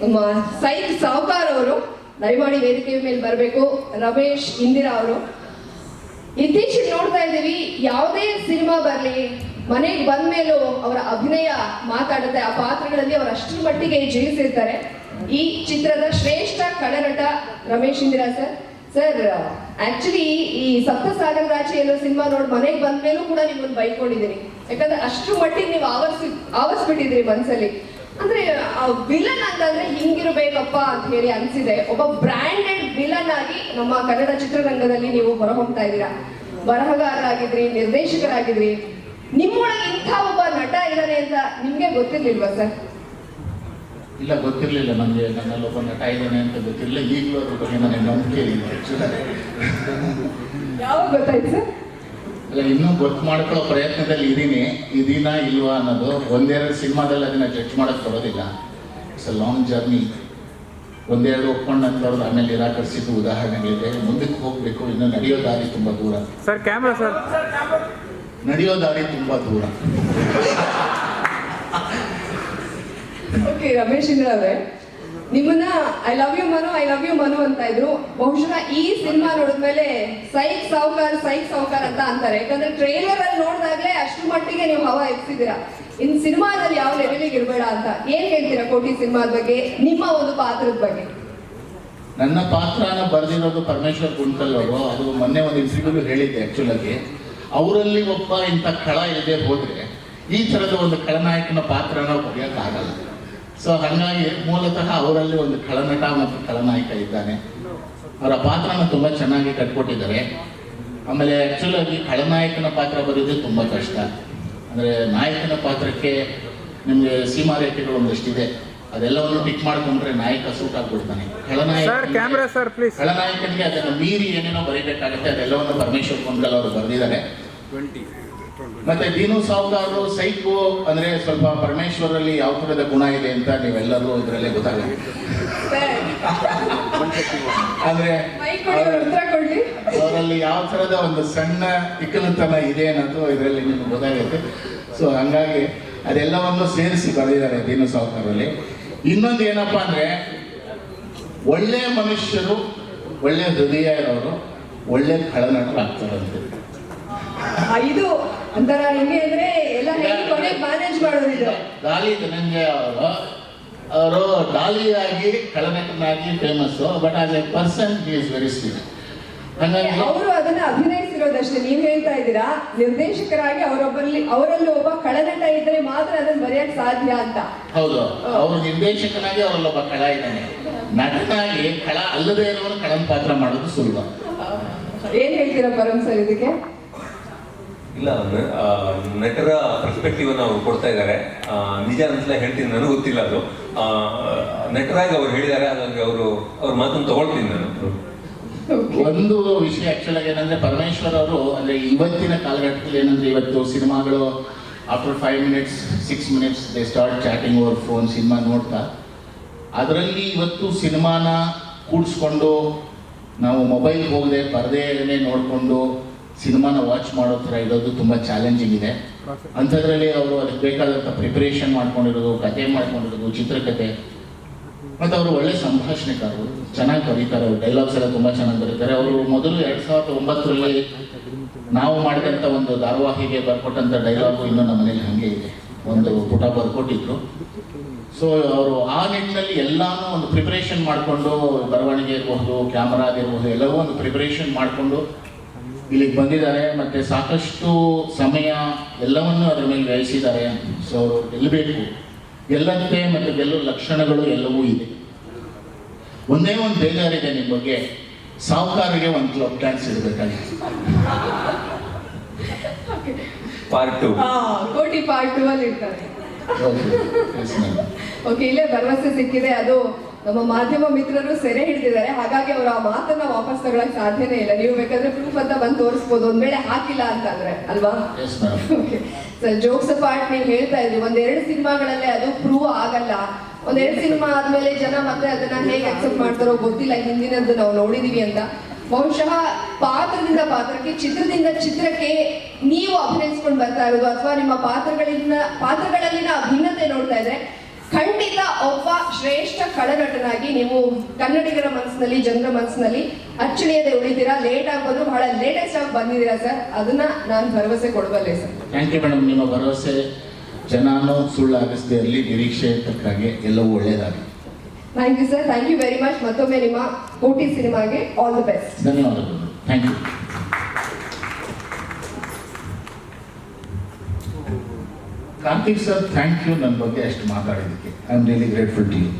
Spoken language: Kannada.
ನಮ್ಮ ಸೈಕ್ ಸಾವ್ಕಾರ್ ಅವರು ದಯಮಾಡಿ ವೇದಿಕೆ ಮೇಲೆ ಬರಬೇಕು. ರಮೇಶ್ ಇಂದಿರಾ ಅವರು. ಇತ್ತೀಚೆಗೆ ನೋಡ್ತಾ ಇದ್ದೀವಿ, ಯಾವುದೇ ಸಿನಿಮಾ ಬರಲಿ, ಮನೆಗೆ ಬಂದ ಮೇಲೂ ಅವರ ಅಭಿನಯ ಮಾತಾಡುತ್ತೆ. ಆ ಪಾತ್ರಗಳಲ್ಲಿ ಅವರು ಅಷ್ಟರ ಮಟ್ಟಿಗೆ ಜೀವಿಸಿರ್ತಾರೆ ಈ ಚಿತ್ರದ ಶ್ರೇಷ್ಠ ಕಳನಟ Ramesh Indira sir. Sir actually ಈ ಸಪ್ತ ಸಾಗರದಾಚೆ ಎಲ್ಲ ಸಿನಿಮಾ ನೋಡಿ ಮನೆಗೆ ಬಂದ ಮೇಲೂ ಕೂಡ ನಿಮ್ಮನ್ನು ಬೈಕೊಂಡಿದ್ದೀರಿ ಯಾಕಂದ್ರೆ ಅಷ್ಟು ಮಟ್ಟಿಗೆ ನೀವು ಆವರಿಸಿ ಆವರಿಸ್ಬಿಟ್ಟಿದ್ರಿ ಮನಸ್ಸಲ್ಲಿ. ಅಂದ್ರೆ ವಿಲನ್ ಅಂತಂದ್ರೆ ಹಿಂಗಿರ್ಬೇಕಪ್ಪ ಅಂತ ಹೇಳಿ ಅನ್ಸಿದೆ. ಒಬ್ಬ ಬ್ರ್ಯಾಂಡೆಡ್ ವಿಲನ್ ಆಗಿ ನಮ್ಮ ಕನ್ನಡ ಚಿತ್ರರಂಗದಲ್ಲಿ ನೀವು ಹೊರಹೊಮ್ತಾ ಇದ್ದೀರಾ. ಬರಹಗಾರರಾಗಿದ್ರಿ ನಿರ್ದೇಶಕರಾಗಿದ್ರಿ. ನಿಮ್ಮೊಳಗೆ ಇಂಥ ಒಬ್ಬ ನಟ ಇದ್ದಾನೆ ಅಂತ ನಿಮ್ಗೆ ಗೊತ್ತಿರ್ಲಿಲ್ವಾ ಸರ್? ಇಲ್ಲ ಗೊತ್ತಿರಲಿಲ್ಲ ನನಗೆ ನನ್ನಲ್ಲಿ ಒಬ್ಬ ನಟ ಇದ್ದಾನೆ ಅಂತ ಗೊತ್ತಿರಲಿಲ್ಲ. ಈಗಲೂ ಅದ್ರ ಬಗ್ಗೆ ನನಗೆ ನಂಬಿಕೆ ಇಲ್ಲ ಯಾವಾಗ ಗೊತ್ತಾಯ್ತು ಸರ್? ಅಲ್ಲ ಇನ್ನೂ ಗೊತ್ತು ಮಾಡ್ಕೊಳ್ಳೋ ಪ್ರಯತ್ನದಲ್ಲಿ ಇದ್ದೀನಿ. ಇದೀನಾ ಇಲ್ವಾ ಅನ್ನೋದು ಒಂದೆರಡು ಸಿನಿಮಾದಲ್ಲಿ ಅದನ್ನ ಜಡ್ಜ್ ಮಾಡಕ್ ಬರೋದಿಲ್ಲ. ಇಟ್ಸ್ ಅ ಲಾಂಗ್ ಜರ್ನಿ ಒಂದೆರಡು ಒಪ್ಕೊಂಡು ನಂತರದ್ದು ಆಮೇಲೆ ನಿರಾಕರಿಸಿದ್ದು ಉದಾಹರಣೆಗಳಿದೆ ಮುಂದಕ್ಕೆ ಹೋಗ್ಬೇಕು. ಇನ್ನು ನಡೆಯೋ ದಾರಿ ತುಂಬಾ ದೂರ. ಸರ್ ಕ್ಯಾಮ್ರಾ ಸರ್ ನಡೆಯೋ ದಾರಿ ತುಂಬಾ ದೂರ. ಓಕೆ ರಮೇಶ್ ಇಂದ್ರ ಅವರೇ. ನಿಮ್ಮನ್ನ I love you Manu I love you Manu ಅಂತ ಇದ್ರು. ಬಹುಶಃ ಈ ಸಿನಿಮಾ ನೋಡಿದ್ಮೇಲೆ ಸೈಕ್ ಸಾವುಕಾರ್ ಸೈಕ್ ಸಾವುಕಾರ್ ಅಂತ ಅಂತಾರೆ. ಯಾಕಂದ್ರೆ ಟ್ರೈಲರ್ ಅಲ್ಲಿ ನೋಡಿದಾಗ್ಲೇ ಅಷ್ಟು ಮಟ್ಟಿಗೆ ನೀವು ಹವಾ ಎಬ್ಸಿದ್ದೀರಾ ಇನ್ ಸಿನಿಮಾದಲ್ಲಿ ಯಾವ ಲೆವೆಲಿಗೆ ಇರಬೇಡ ಅಂತ. ಏನ್ ಹೇಳ್ತೀರಾ ಕೋಟಿ ಸಿನಿಮಾದ ಬಗ್ಗೆ? ನಿಮ್ಮ ಒಂದು ಪಾತ್ರದ ಬಗ್ಗೆ. ನನ್ನ ಪಾತ್ರನ ಬರೆದಿರೋದು ಪರಮೇಶ್ವರ್ ಗುಂಟಲ್ ಅವರು. ಅದು ಮೊನ್ನೆ ಒಂದು ಇನ್ಸ್ಟಿಟ್ಯೂಟ್ ಹೇಳಿದ್ದೆ ಆ್ಯಕ್ಚುಲಾಗಿ ಅವರಲ್ಲಿ ಒಬ್ಬ ಇಂಥ ಕಳ ಇಲ್ಲದೆ ಹೋದ್ರೆ ಈ ಥರದ ಒಂದು ಖಳನಾಯಕನ ಪಾತ್ರನ ಬರೆಯೋಕ್ಕಾಗಲ್ಲ ಸೊ ಹಾಗಾಗಿ ಮೂಲತಃ ಅವರಲ್ಲಿ ಒಂದು ಖಳನಟ ಮತ್ತು ಖಳನಾಯಕ ಇದ್ದಾನೆ. ಅವರ ಪಾತ್ರನ ತುಂಬ ಚೆನ್ನಾಗಿ ಕಟ್ಕೊಟ್ಟಿದ್ದಾರೆ. ಆಮೇಲೆ ಆ್ಯಕ್ಚುಲಾಗಿ ಖಳನಾಯಕನ ಪಾತ್ರ ಬರೋದೇ ತುಂಬ ಕಷ್ಟ. ಅಂದರೆ ನಾಯಕನ ಪಾತ್ರಕ್ಕೆ ನಿಮಗೆ ಸೀಮಾರೇಖೆಗಳು ಒಂದಷ್ಟಿದೆ. ಅದೆಲ್ಲವನ್ನು ಟಿಕ್ ಮಾಡ್ಕೊಂಡ್ರೆ ನಾಯಕ ಸೂಟ್ ಆಗ್ಬಿಡ್ತಾನೆ. ಸರ್ ಖಳನಾಯಕ ಖಳನಾಯಕನಿಗೆ ಅದನ್ನು ಮೀರಿ ಏನೇನೋ ಬರೀಬೇಕಾಗುತ್ತೆ ಅದೆಲ್ಲವನ್ನು ಪರಮೇಶ್ವರ್ ಕೊಂಡ್ಕಲ್ ಅವರು ಬರೆದಿದ್ದಾರೆ. ಮತ್ತೆ ದೀನು ಸಾವುದಾರರು ಸೈಕೋ ಅಂದ್ರೆ ಸ್ವಲ್ಪ ಪರಮೇಶ್ವರಲ್ಲಿ ಯಾವ ಥರದ ಗುಣ ಇದೆ ಅಂತ ನೀವೆಲ್ಲರೂ ಇದರಲ್ಲೇ ಗೊತ್ತಾಗುತ್ತೆ ಅಂದ್ರೆ ಅವರಲ್ಲಿ ಯಾವ ಥರದ ಒಂದು ಸಣ್ಣ ಇಕ್ಕಲುತನ ಇದೆ ಅನ್ನೋದು ಇದರಲ್ಲಿ ನಿಮ್ಗೆ ಗೊತ್ತಾಗುತ್ತೆ. ಸೊ ಹಂಗಾಗಿ ಅದೆಲ್ಲವನ್ನು ಸೇರಿಸಿ ಬರೆದಿದ್ದಾರೆ ದೀನು ಸಾವುಕಾರಲ್ಲಿ ಇನ್ನೊಂದು ಏನಪ್ಪಾ ಅಂದ್ರೆ ಒಳ್ಳೆಯ ಮನುಷ್ಯರು ಒಳ್ಳೆಯ ಹೃದಯ ಇರೋರು ಒಳ್ಳೆ ಖಳನಟರಾಗ್ತಾರಂತೆ. ಆ, ಇದು ಒಂಥರ ಹೆಂಗೆ ಅಂದ್ರೆ ಎಲ್ಲ ಹೇಳಿ ಕೊನೆಗೆ ಮ್ಯಾನೇಜ್ ಮಾಡೋದಿದೆ ಗಾಲಿ ಧನಂಜಯ ಅವರು ಅವರು ಡಾಲಿಯಾಗಿ ಖಳನಟನಾಗಿ famous but as a person is very sweet ಅವರು ಅದನ್ನ ಅಭಿನಯಿಸಿರೋದಷ್ಟೇ ನೀವು ಹೇಳ್ತಾ ಇದ್ದೀರಾ? ನಿರ್ದೇಶಕರಾಗಿ ಅವರೊಬ್ಬರಲ್ಲಿ ಅವರಲ್ಲಿ ಒಬ್ಬ ಕಳನಟ ಇದ್ರೆ ಮಾತ್ರ ಅದನ್ನ ಬರೆಯಕ್ ಸಾಧ್ಯ ಅಂತ. ಹೌದು. ಅವರು ನಿರ್ದೇಶಕನಾಗಿ ಅವರಲ್ಲೊಬ್ಬ ಕಳ ಇದ್ದಾನೆ. ನಟನಾಗಿ ಕಳ ಅಲ್ಲದೆ ಇರೋರು ಕಳನ ಪಾತ್ರ ಮಾಡೋದು ಸುಲಭ. ಏನ್ ಹೇಳ್ತೀರಾ ಪರಮ್ ಸರ್ ಇದಕ್ಕೆ? ಇಲ್ಲ ನಟರ ಪರ್ಸ್ಪೆಕ್ಟಿವ್ ಅವ್ರು ಕೊಡ್ತಾ ಇದ್ದಾರೆ ನಿಜ ಅಂತಲೇ ಹೇಳ್ತೀನಿ, ನನಗೆ ಗೊತ್ತಿಲ್ಲ ಅದು. ನಟರಾಗಿ ಅವ್ರು ಹೇಳಿದ್ದಾರೆ, ಹಾಗಾಗಿ ಅವರು ಅವ್ರ ಮಾತನ್ನು ತಗೊಳ್ತೀನಿ ನಾನು. ಒಂದು ವಿಷಯ ಆಕ್ಚುಲ್ ಆಗಿ ಏನಂದ್ರೆ, ಪರಮೇಶ್ವರ್ ಅವರು, ಅಂದ್ರೆ ಇವತ್ತಿನ ಕಾಲಘಟ್ಟದಲ್ಲಿ ಏನಂದ್ರೆ ಇವತ್ತು ಸಿನಿಮಾಗಳು after five minutes six minutes they start chatting over phone cinema ನೋಡ್ತಾ, ಅದರಲ್ಲಿ ಇವತ್ತು ಸಿನಿಮಾನ ಕೂಡಿಸ್ಕೊಂಡು ನಾವು ಮೊಬೈಲ್ ಹೋಗದೆ ಪರದೆಯಲ್ಲೇ ನೋಡಿಕೊಂಡು ಸಿನಿಮಾನ ವಾಚ್ ಮಾಡೋ ಥರ ಇರೋದು ತುಂಬ ಚಾಲೆಂಜಿಂಗ್ ಇದೆ. ಅಂಥದ್ರಲ್ಲಿ ಅವರು ಅದಕ್ಕೆ ಬೇಕಾದಂಥ ಪ್ರಿಪರೇಷನ್ ಮಾಡ್ಕೊಂಡಿರೋದು ಕತೆ ಮಾಡ್ಕೊಂಡಿರೋದು ಚಿತ್ರಕತೆ ಮತ್ತು ಅವರು ಒಳ್ಳೆ ಸಂಭಾಷಣೆಕಾರರು ಚೆನ್ನಾಗಿ ಕರೀತಾರೆ ಅವರು ಡೈಲಾಗ್ಸ್ ಎಲ್ಲ ತುಂಬ ಚೆನ್ನಾಗಿ ಬರೀತಾರೆ. ಅವರು ಮೊದಲು ಎರಡು ಸಾವಿರದ ಒಂಬತ್ತರಲ್ಲಿ ನಾವು ಮಾಡಿದಂಥ ಒಂದು ಧಾರಾವಾಹಿಗೆ ಬರ್ಕೊಟ್ಟಂಥ ಡೈಲಾಗು ಇನ್ನೂ ನಮ್ಮ ಮನೇಲಿ ಹಾಗೆ ಇದೆ. ಒಂದು ಪುಟ ಬರ್ಕೊಟ್ಟಿದ್ರು. ಸೊ ಅವರು ಆ ನಿಟ್ಟಿನಲ್ಲಿ ಎಲ್ಲಾನು ಒಂದು ಪ್ರಿಪರೇಷನ್ ಮಾಡಿಕೊಂಡು ಬರವಣಿಗೆ ಇರಬಹುದು ಕ್ಯಾಮರಾ ಆಗಿರಬಹುದು ಎಲ್ಲವೂ ಒಂದು ಪ್ರಿಪರೇಷನ್ ಮಾಡಿಕೊಂಡು ಇಲ್ಲಿಗೆ ಬಂದಿದ್ದಾರೆ ಮತ್ತು ಸಾಕಷ್ಟು ಸಮಯ ಎಲ್ಲವನ್ನೂ ಅದರ ಮೇಲೆ ವ್ಯಯಿಸಿದ್ದಾರೆ ಸೊ ಅವರು ಗೆಲ್ಲಬೇಕು. ಗೆಲ್ಲಂತೆ ಮತ್ತು ಗೆಲ್ಲುವ ಲಕ್ಷಣಗಳು ಎಲ್ಲವೂ ಇದೆ. ಒಂದೇ ಒಂದು ಬೇಜಾರಿದೆ ನಿಮ್ಮ ಬಗ್ಗೆ. ಸಾಹುಕಾರರಿಗೆ ಒಂದು ಕ್ಲಬ್ ಡ್ಯಾನ್ಸ್ ಇರಬೇಕಾಗಿತ್ತು part two Kotee part two ಅಲ್ಲಿ ಇರ್ತಾರೆ. ಓಕೆ ಇಲ್ಲೇ ಭರವಸೆ ಸಿಕ್ಕಿದೆ. ಅದು ನಮ್ಮ ಮಾಧ್ಯಮ ಮಿತ್ರರು ಸೆರೆ ಹಿಡಿದಿದ್ದಾರೆ. ಹಾಗಾಗಿ ಅವರು ಆ ಮಾತನ್ನ ವಾಪಸ್ ತಗೊಳಕ್ ಸಾಧ್ಯನೇ ಇಲ್ಲ. ನೀವು ಬೇಕಾದ್ರೆ ಪ್ರೂಫ್ ಅಂತ ಬಂದು ತೋರಿಸ್ಬೋದು. ಒಂದ್ ವೇಳೆ ಹಾಕಿಲ್ಲ ಅಂತಂದ್ರೆ ಅಲ್ವಾ. ಸರ್ ಜೋಕ್ಸ್ ಪಾರ್ಟ್ ನೀವು ಹೇಳ್ತಾ ಇದ್ರಿ ಒಂದೆರಡು ಸಿನಿಮಾಗಳಲ್ಲಿ ಅದು ಪ್ರೂವ್ ಆಗಲ್ಲ. ಒಂದೆರಡು ಸಿನಿಮಾ ಆದ್ಮೇಲೆ ಜನ ಮತ್ತೆ ಅದನ್ನ ಹೇಗೆ ಅಕ್ಸೆಪ್ಟ್ ಮಾಡ್ತಾರೋ ಗೊತ್ತಿಲ್ಲ. ಹಿಂದಿನದ್ದು ನಾವು ನೋಡಿದೀವಿ ಅಂತ. ಬಹುಶಃ ಪಾತ್ರದಿಂದ ಪಾತ್ರಕ್ಕೆ ಚಿತ್ರದಿಂದ ಚಿತ್ರಕ್ಕೆ ನೀವು ಅಭಿನಯಿಸ್ಕೊಂಡು ಬರ್ತಾ ಇರೋದು. ಅಥವಾ ನಿಮ್ಮ ಪಾತ್ರಗಳಿಂದ ಪಾತ್ರಗಳಲ್ಲಿನ ಭಿನ್ನತೆ ನೋಡ್ತಾ ಇದ್ರೆ ಖಂಡಿತ ಒಬ್ಬ ಶ್ರೇಷ್ಠ ಕಳನಟನಾಗಿ ನೀವು ಕನ್ನಡಿಗರ ಮನಸ್ಸಿನಲ್ಲಿ ಜನರ ಮನಸ್ಸಿನಲ್ಲಿ ಅಚ್ಚಳಿಯದೆ ಉಳಿದಿರಾ ಲೇಟ್ ಆಗೋದು ಬಹಳ ಲೇಟೆಸ್ಟ್ ಆಗಿ ಬಂದಿದ್ದೀರಾ ಸರ್ ಅದನ್ನ ನಾನು ಭರವಸೆ ಕೊಡಬಲ್ಲೆ ಸರ್ ಥ್ಯಾಂಕ್ ಯು ಮೇಡಮ್ ನಿಮ್ಮ ಭರವಸೆ ಜನನೂ ಸುಳ್ಳಾಗಿಸದೇ ಇರಲಿ ನಿರೀಕ್ಷೆ ತಕ್ಕಾಗೆ ಎಲ್ಲವೂ ಒಳ್ಳೆಯದಾಗಲಿ thank you sir thank you very much ಮತ್ತೊಮ್ಮೆ ನಿಮ್ಮ ಕೋಟಿ ಸಿನಿಮಾಗೆ ಆಲ್ ದಿ ಬೆಸ್ಟ್ ಧನ್ಯವಾದಗಳು. Thank you Karthik sir thank you ನನ್ನ ಬಗ್ಗೆ ಅಷ್ಟು ಮಾತಾಡೋದಕ್ಕೆ I am really grateful to you